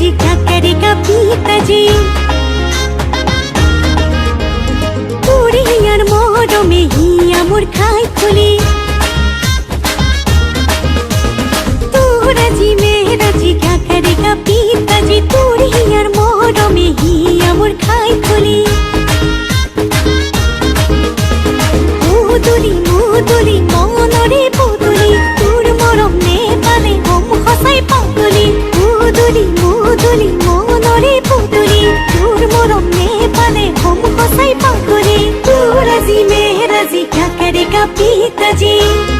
కరిక పీతజీ लगा पीत जी।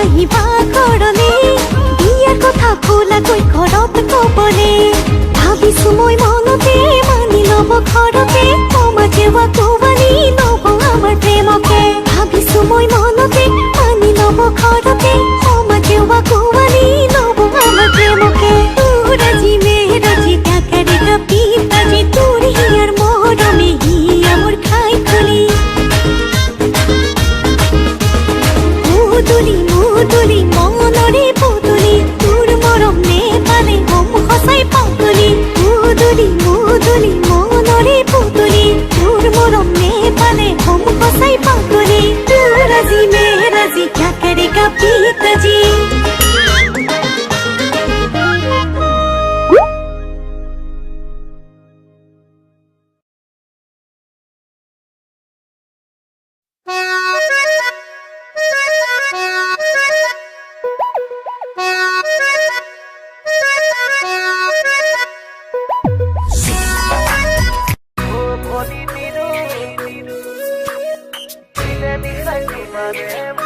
আহিবা ঘৰলে বিয়াৰ কথা খোলাকৈ ঘৰত ক'বলে। ভাবিছো মই মনতে মানি ল'ব ঘৰতে তোমাকে কোৱা Baby.